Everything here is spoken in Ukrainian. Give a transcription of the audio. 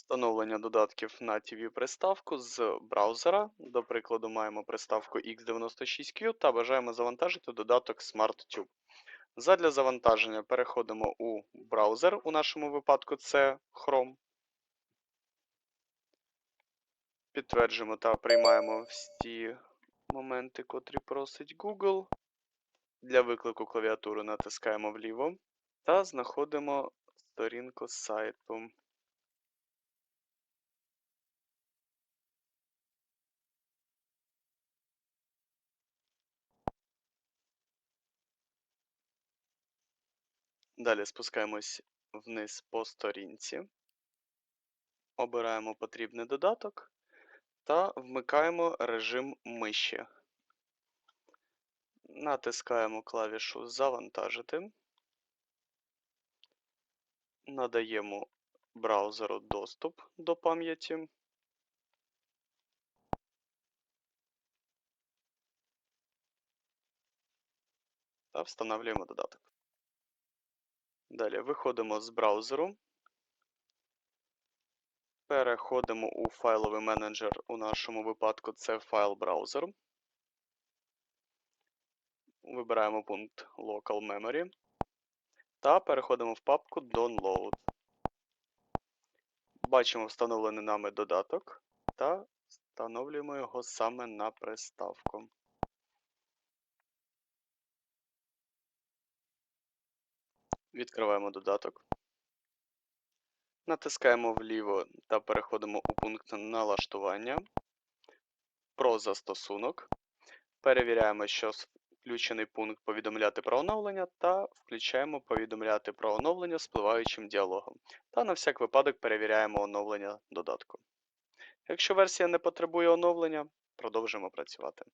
Встановлення додатків на TV-приставку з браузера. До прикладу, маємо приставку X96Q та бажаємо завантажити додаток SmartTube. Задля завантаження переходимо у браузер, у нашому випадку це Chrome. Підтверджуємо та приймаємо всі моменти, котрі просить Google. Для виклику клавіатури натискаємо вліво та знаходимо сторінку сайту. Далі спускаємось вниз по сторінці, обираємо потрібний додаток та вмикаємо режим миші. Натискаємо клавішу Завантажити, надаємо браузеру доступ до пам'яті. Та встановлюємо додаток. Далі виходимо з браузеру. Переходимо у файловий менеджер. У нашому випадку це файл браузер. Вибираємо пункт Local Memory. Та переходимо в папку Download. Бачимо встановлений нами додаток та встановлюємо його саме на приставку. Відкриваємо додаток. Натискаємо вліво та переходимо у пункт налаштування. Про застосунок. Перевіряємо, що включений пункт повідомляти про оновлення та включаємо повідомляти про оновлення спливаючим діалогом. Та на всяк випадок перевіряємо оновлення додатку. Якщо версія не потребує оновлення, продовжимо працювати.